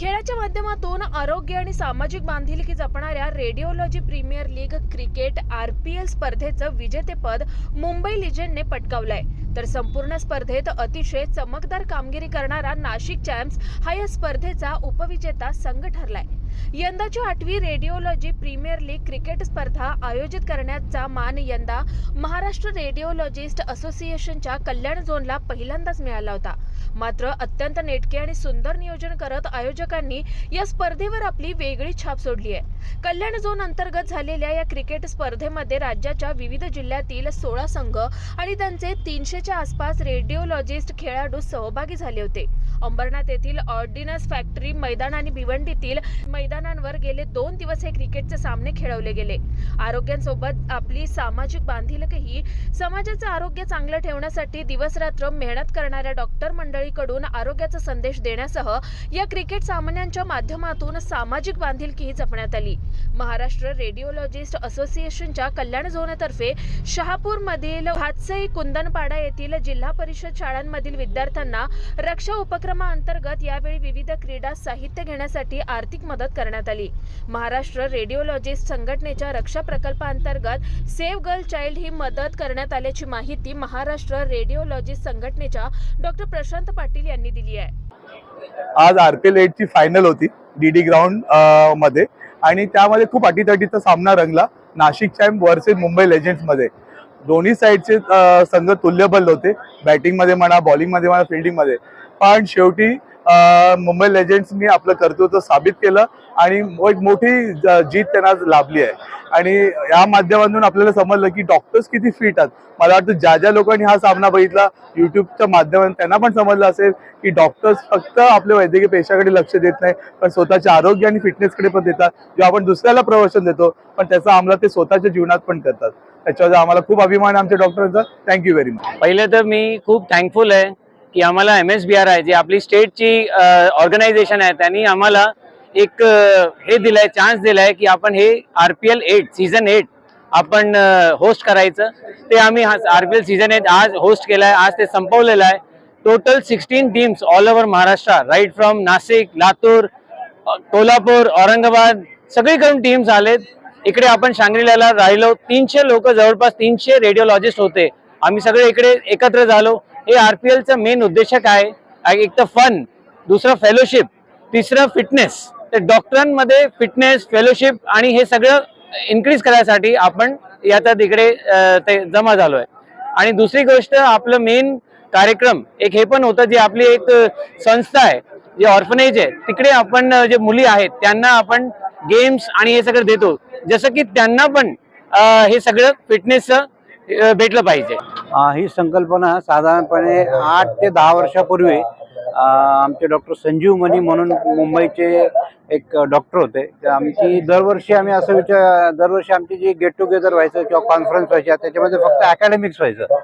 खेळाच्या माध्यमातून आरोग्य आणि सामाजिक बांधिलकी जपणाऱ्या radiology premier league cricket R P L स्पर्धेचं विजेतेपद मुंबई लिजेंडने पटकावलंय. तर संपूर्ण स्पर्धेत अतिशय चमकदार कामगिरी करणारा नाशिक चॅम्प्स हा या स्पर्धेचा उपविजेता संघ ठरलाय. यंदाची आठवी रेडिओलॉजी प्रीमियर लीग क्रिकेट स्पर्धा आयोजित करण्याचा मान यंदा महाराष्ट्र रेडिओलॉजिस्ट असोसिएशनच्या कल्याण झोनला पहिल्यांदाच मिळाला होता. मात्र अत्यंत नेटके आणि सुंदर नियोजन करत आयोजकांनी या स्पर्धेवर आपली वेगळी छाप सोडली आहे. कल्याण झोन अंतर्गत झालेल्या या क्रिकेट स्पर्धेमध्ये राज्याच्या विविध जिल्ह्यातील सोळा संघ आणि त्यांचे तीनशेच्या आसपास रेडिओलॉजिस्ट खेळाडू सहभागी झाले होते. अंबरनाथ येथील ऑर्डिनन्स फॅक्टरी मैदान आणि भिवंडीतील मैदानांवर गेले दोन दिवस हे क्रिकेटचे सामने खेळवले गेले. आरोग्यांसोबत आपली सामाजिक बांधिलकही समाजाचं आरोग्य चांगलं ठेवण्यासाठी दिवसरात्र मेहनत करणाऱ्या डॉक्टर मंडळीकडून आरोग्याचा संदेश देण्यासह या क्रिकेट सामन्यांच्या माध्यमातून सामाजिक बांधिलकीही जपण्यात आली. महाराष्ट्र रेडिओलॉजिस्ट असोसिएशनच्या कल्याण झोनतर्फे शहापूरमधील हातसई कुंदनपाडा येथील जिल्हा परिषद शाळांमधील विद्यार्थ्यांना रक्षा उपक्रमाअंतर्गत यावेळी विविध क्रीडा साहित्य घेण्यासाठी आर्थिक मदत करण्यात आली. महाराष्ट्र रेडिओलॉजिस्ट संघटनेच्या रक्षा प्रकल्पाअंतर्गत सेव्ह गर्ल चाइल्ड ही मदत करण्यात आल्याची माहिती महाराष्ट्र रेडिओलॉजिस्ट संघटनेच्या डॉक्टर प्रशांत पाटील यांनी दिली आहे. आज आर पी एल एटची फायनल होती डी डी ग्राउंडमध्ये. आणि त्यामध्ये खूप अटीतटीचा सामना रंगला नाशिक चॅम्प वर्सेस मुंबई लेजंड्समध्ये. दोन्ही साईडचे संघ तुल्यबल होते बॅटिंगमध्ये म्हणा बॉलिंगमध्ये म्हणा फिल्डिंगमध्ये पण शेवटी मुंबई लेजंड्सनी आपलं कर्तृत्व साबित केलं आणि एक मोठी जीत त्यांना लाभली आहे. आणि या माध्यमातून आपल्याला समजलं की डॉक्टर्स किती फिट आहेत. मला वाटतं ज्या ज्या लोकांनी हा सामना बघितला युट्यूबच्या माध्यमातून त्यांना पण समजलं असेल की डॉक्टर्स फक्त आपल्या वैद्यकीय पेशाकडे लक्ष देत नाही पण स्वतःच्या आरोग्य आणि फिटनेसकडे पण देतात जेव्हा आपण दुसऱ्याला प्रवचन देतो पण त्याचा आम्हाला ते स्वतःच्या जीवनात पण करतात. त्याच्यावर आम्हाला खूप अभिमान आहे आमच्या डॉक्टरांचा थँक्यू व्हेरी मच पहिले तर मी खूप थँकफुल आहे की आम्हाला एम एस बी आर आहे जी आपली स्टेटची ऑर्गनायझेशन आहे त्यांनी आम्हाला एक हे दिलंय चान्स दिलाय की आपण हे R P L eight season eight आपण होस्ट करायचं. ते आम्ही R P L season eight आज होस्ट केलाय आज ते संपवलेलं आहे. Total sixteen teams all over Maharashtra right from Nashik Latur Kolhapur Aurangabad सगळीकडून टीम्स आलेत. इकडे आपण सांगलीला राहिलो. तीनशे लोक जवळपास तीनशे रेडिओलॉजिस्ट होते. आम्ही सगळे इकडे एकत्र झालो. हे आर पी एलचा मेन उद्देश काय आहे? एक तर फन दुसरं फेलोशिप तिसरं फिटनेस तर डॉक्टरांमध्ये फिटनेस फेलोशिप आणि हे सगळं इन्क्रीज करायसाठी आपण याचा तिकडे ते जमा झालोय. आणि दुसरी गोष्ट आपलं मेन कार्यक्रम एक हे पण होतं जे आपली एक संस्था आहे जे ऑर्फनेज आहे तिकडे आपण जे मुली आहेत त्यांना आपण गेम्स आणि हे सगळं देतो. जसं की त्यांना पण हे सगळं फिटनेसचं भेटलं पाहिजे. ही संकल्पना साधारणपणे आठ ते दहा वर्षापूर्वी आमचे डॉक्टर संजीव मनी म्हणून मुंबईचे एक डॉक्टर होते. आमची दरवर्षी आम्ही असं विचार दरवर्षी आमची जी गेट टुगेदर व्हायचं किंवा कॉन्फरन्स व्हायच्या त्याच्यामध्ये फक्त अकॅडमिक्स व्हायचं.